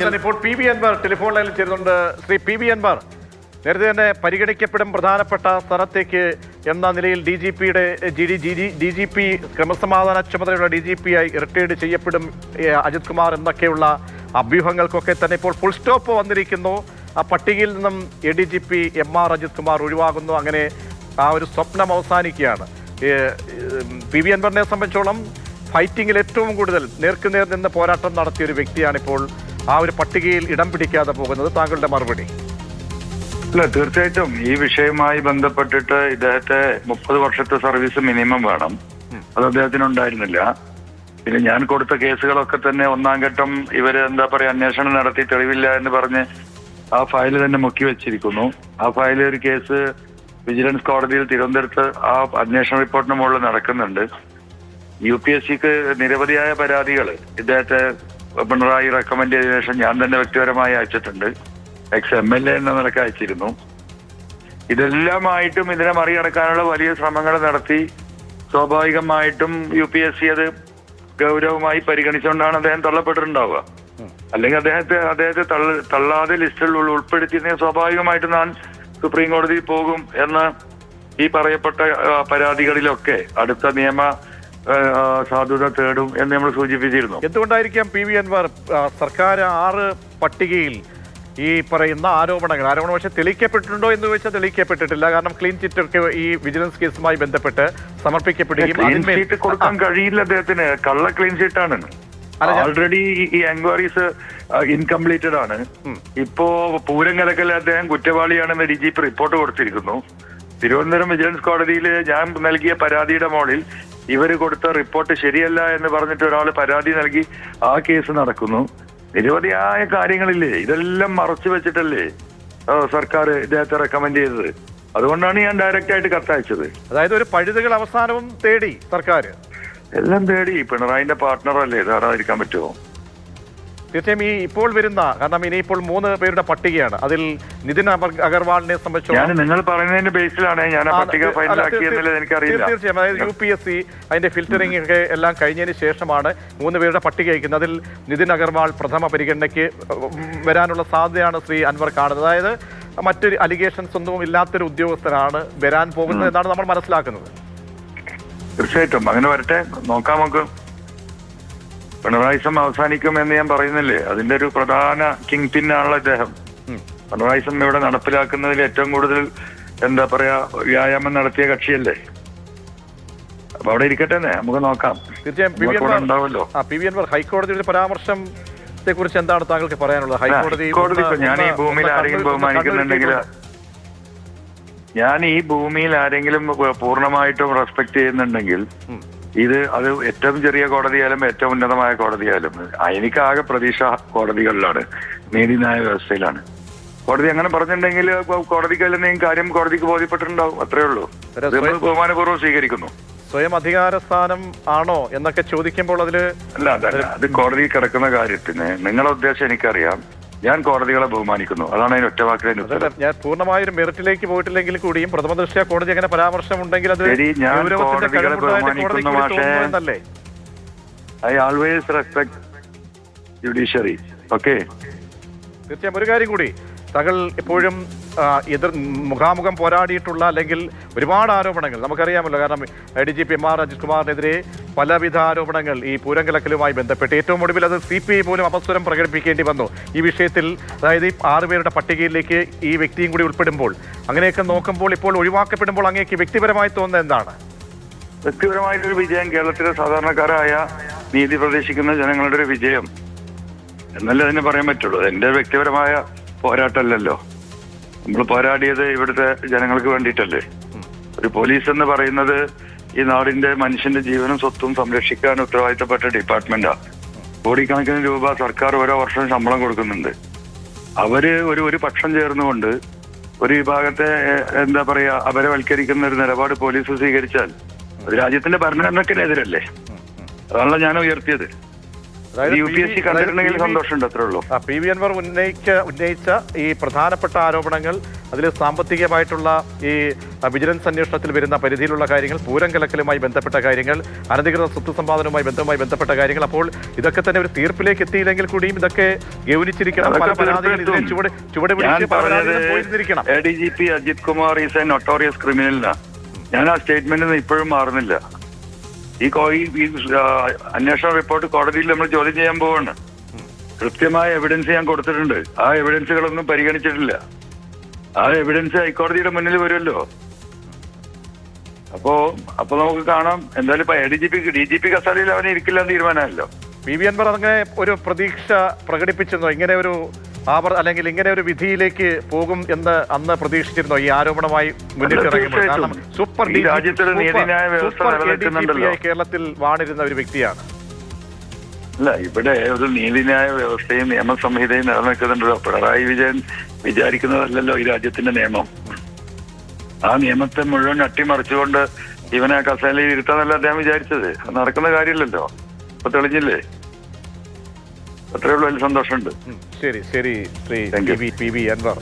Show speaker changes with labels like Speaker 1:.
Speaker 1: ഇപ്പോൾ P V Anwar telephone ലൈനിൽ ചേരുന്നുണ്ട്. ശ്രീ പി വി അൻവർ നേരത്തെ തന്നെ പരിഗണിക്കപ്പെടും പ്രധാനപ്പെട്ട സ്ഥലത്തേക്ക് എന്ന നിലയിൽ ഡി ജി പിയുടെ G D G D G P ക്രമസമാധാന ചുമതലയുള്ള ഡി ജി പി ആയി റിട്ടയർഡ് ചെയ്യപ്പെടും അജിത് കുമാർ എന്നൊക്കെയുള്ള അഭ്യൂഹങ്ങൾക്കൊക്കെ തന്നെ ഇപ്പോൾ ഫുൾ സ്റ്റോപ്പ് വന്നിരിക്കുന്നു. ആ പട്ടികയിൽ നിന്നും A D G P M R Ajith Kumar ഒഴിവാകുന്നു. അങ്ങനെ ആ ഒരു സ്വപ്നം അവസാനിക്കുകയാണ്. പി വി അൻവറിനെ സംബന്ധിച്ചോളം ഫൈറ്റിങ്ങിൽ ഏറ്റവും കൂടുതൽ നേർക്കുനേർ നിന്ന് പോരാട്ടം നടത്തിയ ഒരു വ്യക്തിയാണ് ഇപ്പോൾ ആ ഒരു പട്ടികയിൽ ഇടം പിടിക്കാതെ പോകുന്നത് താങ്കളുടെ മറുപടി.
Speaker 2: അല്ല തീർച്ചയായിട്ടും ഈ വിഷയവുമായി ബന്ധപ്പെട്ടിട്ട് ഇദ്ദേഹത്തെ മുപ്പത് വർഷത്തെ സർവീസ് മിനിമം വേണം. അത് അദ്ദേഹത്തിന് ഉണ്ടായിരുന്നില്ല പിന്നെ ഞാൻ കൊടുത്ത കേസുകളൊക്കെ തന്നെ ഒന്നാം ഘട്ടം ഇവർ എന്താ പറയാ അന്വേഷണം നടത്തി തെളിവില്ല എന്ന് പറഞ്ഞ് ആ ഫയൽ തന്നെ മുക്കി വെച്ചിരിക്കുന്നു. ആ ഫയലിൽ ഒരു കേസ് വിജിലൻസ് കോടതിയിൽ തിരുവനന്തപുരത്ത് ആ അന്വേഷണ റിപ്പോർട്ടിന് മുകളിൽ നടക്കുന്നുണ്ട്. യു പി എസ് സിക്ക് നിരവധിയായ പരാതികൾ ഇദ്ദേഹത്തെ പിണറായി റെക്കമെൻഡ് ചെയ്ത ശേഷം ഞാൻ തന്നെ വ്യക്തിപരമായി അയച്ചിട്ടുണ്ട്. എക്സ് എം എൽ എ എന്ന നിലയ്ക്ക് അയച്ചിരുന്നു. ഇതെല്ലാമായിട്ടും ഇതിനെ മറികടക്കാനുള്ള വലിയ ശ്രമങ്ങൾ നടത്തി. സ്വാഭാവികമായിട്ടും യു പി എസ് സി അത് ഗൗരവമായി പരിഗണിച്ചുകൊണ്ടാണ് അദ്ദേഹം തള്ളപ്പെട്ടിട്ടുണ്ടാവുക. അല്ലെങ്കിൽ അദ്ദേഹത്തെ അദ്ദേഹത്തെ തള്ള തള്ളാതെ ലിസ്റ്റിൽ ഉൾപ്പെടുത്തിയതിനെ സ്വാഭാവികമായിട്ടും ഞാൻ സുപ്രീം കോടതിയിൽ പോകും എന്ന് ഈ പറയപ്പെട്ട പരാതികളിലൊക്കെ അടുത്ത നിയമ സാധുത തേടും എന്ന് നമ്മൾ സൂചിപ്പിച്ചിരുന്നു.
Speaker 1: എന്തുകൊണ്ടായിരിക്കാം പി വി അൻവർ സർക്കാർ ആറ് പട്ടികയിൽ ഈ പറയുന്ന ആരോപണങ്ങൾ ആരോപണം പക്ഷേ തെളിയിക്കപ്പെട്ടിട്ടുണ്ടോ എന്ന് ചോദിച്ചാൽ തെളിയിക്കപ്പെട്ടിട്ടില്ല. കാരണം ക്ലീൻ ചിറ്റ് ഒക്കെ ഈ വിജിലൻസ് കേസുമായി ബന്ധപ്പെട്ട് സമർപ്പിക്കപ്പെടുകയും
Speaker 2: ഷീറ്റ് കൊടുക്കാൻ കഴിയില്ല അദ്ദേഹത്തിന്. കള്ള ക്ലീൻ ഷീറ്റാണ് ഓൾറെഡി ഈ എൻക്വയറീസ് ഇൻകംപ്ലീറ്റഡ് ആണ്. ഇപ്പോ പൂരം കലക്കൽ അദ്ദേഹം കുറ്റവാളിയാണെന്ന് ഡി ജി പി റിപ്പോർട്ട് കൊടുത്തിരിക്കുന്നു. തിരുവനന്തപുരം വിജിലൻസ് കോടതിയിൽ ഞാൻ നൽകിയ പരാതിയുടെ മോളിൽ ഇവർ കൊടുത്ത റിപ്പോർട്ട് ശരിയല്ല എന്ന് പറഞ്ഞിട്ട് ഒരാൾ പരാതി നൽകി ആ കേസ് നടക്കുന്നു. നിരവധിയായ കാര്യങ്ങളില്ലേ ഇതെല്ലാം മറച്ചു വെച്ചിട്ടല്ലേ സർക്കാർ ഇദ്ദേഹത്തെ റെക്കമെൻഡ് ചെയ്തത്. അതുകൊണ്ടാണ് ഞാൻ ഡയറക്റ്റ് ആയിട്ട് കത്തയച്ചത്
Speaker 1: അതായത് ഒരു പഴുതുകൾ അവസാനവും തേടി സർക്കാർ
Speaker 2: എല്ലാം തേടി പിണറായിന്റെ പാർട്ട്ണർ അല്ലേ ധാരാതിരിക്കാൻ പറ്റുമോ?
Speaker 1: തീർച്ചയായും ഈ ഇപ്പോൾ വരുന്ന കാരണം ഇനി ഇപ്പോൾ മൂന്ന് പേരുടെ പട്ടികയാണ്. അതിൽ നിതിൻ അഗർവാളിനെ സംബന്ധിച്ചു
Speaker 2: നിങ്ങൾ പറയുന്നതിന്റെ ബേസിലാണ് ഞാൻ പട്ടിക എനിക്കറിയില്ല.
Speaker 1: തീർച്ചയായും. അതായത് യു പി എസ് സി അതിന്റെ ഫിൽറ്ററിംഗ് ഒക്കെ എല്ലാം കഴിഞ്ഞതിന് ശേഷമാണ് മൂന്ന് പേരുടെ പട്ടിക അയക്കുന്നത്. അതിൽ നിതിൻ അഗർവാൾ പ്രഥമ പരിഗണനയ്ക്ക് വരാനുള്ള സാധ്യതയാണ് ശ്രീ അൻവർ കാണുന്നത്. അതായത് മറ്റൊരു അലിഗേഷൻസ് ഒന്നും ഇല്ലാത്തൊരു ഉദ്യോഗസ്ഥനാണ് വരാൻ പോകുന്നത് എന്നാണ് നമ്മൾ മനസ്സിലാക്കുന്നത്.
Speaker 2: തീർച്ചയായിട്ടും. അങ്ങനെ വരട്ടെ. നോക്കാം നമുക്ക്. പിണറായിസം അവസാനിക്കും എന്ന് ഞാൻ പറയുന്നില്ലേ? അതിന്റെ ഒരു പ്രധാന കിങ് പിന്നാണല്ലോ
Speaker 1: അദ്ദേഹം.
Speaker 2: പിണറായിസം ഇവിടെ നടപ്പിലാക്കുന്നതിൽ ഏറ്റവും കൂടുതൽ എന്താ പറയാ വ്യായാമം നടത്തിയ കക്ഷിയല്ലേ? അപ്പൊ അവിടെ ഇരിക്കട്ടെ നമുക്ക് നോക്കാം.
Speaker 1: തീർച്ചയായും ഹൈക്കോടതിയുടെ പരാമർശം കുറിച്ച് എന്താണ് താങ്കൾക്ക് പറയാനുള്ളത്? ഹൈക്കോടതി
Speaker 2: ഞാൻ ഈ ഭൂമിയിൽ ആരെങ്കിലും ബഹുമാനിക്കുന്നുണ്ടെങ്കിൽ ഞാൻ ഈ ഭൂമിയിൽ ആരെങ്കിലും പൂർണമായിട്ടും റെസ്പെക്ട് ചെയ്യുന്നുണ്ടെങ്കിൽ. ഇത് അത് ഏറ്റവും ചെറിയ കോടതിയായാലും ഏറ്റവും ഉന്നതമായ കോടതിയായാലും എനിക്കാകെ എനിക്ക് ആകെ പ്രതീക്ഷ കോടതികളിലാണ് നീതിന്യായ വ്യവസ്ഥയിലാണ്. കോടതി അങ്ങനെ പറഞ്ഞിട്ടുണ്ടെങ്കിൽ കോടതിക്ക് എന്തെങ്കിലും കാര്യം കോടതിക്ക് ബോധ്യപ്പെട്ടിട്ടുണ്ടാവും അത്രേ ഉള്ളൂ. ബഹുമാനപൂർവം സ്വീകരിക്കുന്നു.
Speaker 1: സ്വയം അധികാര സ്ഥാനം ആണോ എന്നൊക്കെ ചോദിക്കുമ്പോൾ അതിൽ
Speaker 2: അല്ല അത് കോടതി കിടക്കുന്ന കാര്യത്തിന് നിങ്ങളുടെ ഉദ്ദേശം എനിക്കറിയാം. ഞാൻ കോടതികളെ ബഹുമാനിക്കുന്നു. അതാണ് അതിന് ഒറ്റ വാക്കിലെ
Speaker 1: ഞാൻ പൂർണമായും മെറിറ്റിലേക്ക് പോയിട്ടില്ലെങ്കിൽ കൂടിയും പ്രഥമ ദൃഷ്ടിയ കോടതി അങ്ങനെ പരാമർശം ഉണ്ടെങ്കിൽ അത്
Speaker 2: ഞാൻ കോടതികളെ ബഹുമാനിക്കുന്നു, പക്ഷേ- I always respect judiciary okay
Speaker 1: തീർച്ചയായും ഒരു കാര്യം കൂടി. താങ്കൾ എപ്പോഴും എതിർ മുഖാമുഖം പോരാടിയിട്ടുള്ള അല്ലെങ്കിൽ ഒരുപാട് ആരോപണങ്ങൾ. നമുക്കറിയാമല്ലോ കാരണം A D G P M R Ajith കുമാറിനെതിരെ പലവിധ ആരോപണങ്ങൾ ഈ പൂരങ്കലക്കലുമായി ബന്ധപ്പെട്ട് ഏറ്റവും ഒടുവിൽ അത് സി പി ഐ പോലും അപസ്വരം പ്രകടിപ്പിക്കേണ്ടി വന്നു. ഈ വിഷയത്തിൽ അതായത് ഈ ആറുപേരുടെ പട്ടികയിലേക്ക് ഈ വ്യക്തിയും കൂടി ഉൾപ്പെടുമ്പോൾ അങ്ങനെയൊക്കെ നോക്കുമ്പോൾ ഇപ്പോൾ ഒഴിവാക്കപ്പെടുമ്പോൾ അങ്ങേക്ക് വ്യക്തിപരമായി തോന്നുന്നത് എന്താണ്?
Speaker 2: വ്യക്തിപരമായിട്ടൊരു വിജയം കേരളത്തിലെ സാധാരണക്കാരായ നീതി പ്രതീക്ഷിക്കുന്ന ജനങ്ങളുടെ ഒരു വിജയം. എന്നല്ലേ അതിനെ പറയാൻ പറ്റുള്ളൂ. എന്റെ വ്യക്തിപരമായ പോരാട്ടമല്ലല്ലോ. നമ്മൾ പോരാടിയത് ഇവിടുത്തെ ജനങ്ങൾക്ക് വേണ്ടിയിട്ടല്ലേ. ഒരു പോലീസ് എന്ന് പറയുന്നത് ഈ നാടിന്റെ മനുഷ്യന്റെ ജീവനും സ്വത്തും സംരക്ഷിക്കാൻ ഉത്തരവാദിത്തപ്പെട്ട ഡിപ്പാർട്ട്മെന്റാ കോടിക്കണക്കിന് രൂപ സർക്കാർ ഓരോ വർഷം ശമ്പളം കൊടുക്കുന്നുണ്ട്. അവർ ഒരു ഒരു പക്ഷം ചേർന്നുകൊണ്ട് ഒരു വിഭാഗത്തെ എന്താ പറയാ അപരവൽക്കരിക്കുന്ന ഒരു നിലപാട് പോലീസ് സ്വീകരിച്ചാൽ രാജ്യത്തിന്റെ ഭരണഘടനക്കെതിരല്ലേ. അതാണല്ലോ ഞാൻ ഉയർത്തിയത് U P S C
Speaker 1: PV
Speaker 2: കണ്ടിട്ടുണ്ടെങ്കിൽ
Speaker 1: അതായത്
Speaker 2: സന്തോഷമുണ്ട് അത്രേ ഉള്ളൂ.
Speaker 1: ആ, പി വി അൻവർ ഉന്നയിച്ച ഉന്നയിച്ച ഈ പ്രധാനപ്പെട്ട ആരോപണങ്ങൾ അതിൽ സാമ്പത്തികമായിട്ടുള്ള ഈ വിജിലൻസ് അന്വേഷണത്തിൽ വരുന്ന പരിധിയിലുള്ള കാര്യങ്ങൾ പൂരം കലക്കലുമായി ബന്ധപ്പെട്ട കാര്യങ്ങൾ അനധികൃത സ്വത്ത് സമ്പാദനവുമായി ബന്ധവുമായി ബന്ധപ്പെട്ട കാര്യങ്ങൾ അപ്പോൾ ഇതൊക്കെ തന്നെ ഒരു തീർപ്പിലേക്ക് എത്തിയില്ലെങ്കിൽ കൂടിയും ഇതൊക്കെ ഗൗനിച്ചിരിക്കണം. പല പരാതികൾ ഇതിനെ. ചുവട് ചുവട് പിടിച്ച്
Speaker 2: A D G P Ajith Kumar is a notorious ക്രിമിനലിനാ ഞാൻ ആ സ്റ്റേറ്റ്മെന്റ് ഇപ്പോഴും മാറുന്നില്ല. ഈ ഈ അന്വേഷണ റിപ്പോർട്ട് കോടതിയിൽ നമ്മൾ ചോദ്യം ചെയ്യാൻ പോവാണ്. കൃത്യമായ എവിഡൻസ് ഞാൻ കൊടുത്തിട്ടുണ്ട്. ആ എവിഡൻസുകളൊന്നും പരിഗണിച്ചിട്ടില്ല. ആ എവിഡൻസ് ഹൈക്കോടതിയുടെ മുന്നിൽ വരുമല്ലോ. അപ്പോ അപ്പൊ നമുക്ക് കാണാം. എന്തായാലും ഇപ്പൊ D G P D G P കസ്റ്റഡിയിൽ അവനെ ഇരിക്കില്ല തീരുമാനമല്ലോ.
Speaker 1: പി വി അൻവർ അങ്ങനെ ഒരു പ്രതീക്ഷ പ്രകടിപ്പിച്ചെന്നോ? ഇങ്ങനെ ഒരു ആവർ അല്ലെങ്കിൽ ഇങ്ങനെ ഒരു വിധിയിലേക്ക് പോകും എന്ന് അന്ന് പ്രതീക്ഷിച്ചിരുന്നോ. ഈ ആരോപണമായി മുന്നിട്ടിറങ്ങുമ്പോൾ കാരണം സൂപ്പർ സൂപ്പർ- കേരളത്തിൽ വാണിരുന്ന ഒരു വ്യക്തിയാണ്.
Speaker 2: അല്ല ഇവിടെ ഒരു നീതിന്യായ വ്യവസ്ഥയും നിയമ സംഹിതയും നിലനിൽക്കുന്നുണ്ടല്ലോ. പിണറായി വിജയൻ വിചാരിക്കുന്നതല്ലല്ലോ ഈ രാജ്യത്തിന്റെ നിയമം. ആ നിയമത്തെ മുഴുവൻ അട്ടിമറിച്ചുകൊണ്ട് ഇവനെ കസേലയിൽ ഇരുത്താന്നല്ല അദ്ദേഹം വിചാരിച്ചത്? നടക്കുന്ന കാര്യമില്ലല്ലോ. അപ്പൊ തെളിഞ്ഞില്ലേ? അത്രേ ഉള്ളൂ അതിൽ സന്തോഷമുണ്ട്.
Speaker 1: ശരി ശരി ശ്രീ പി ബി അൻവർ.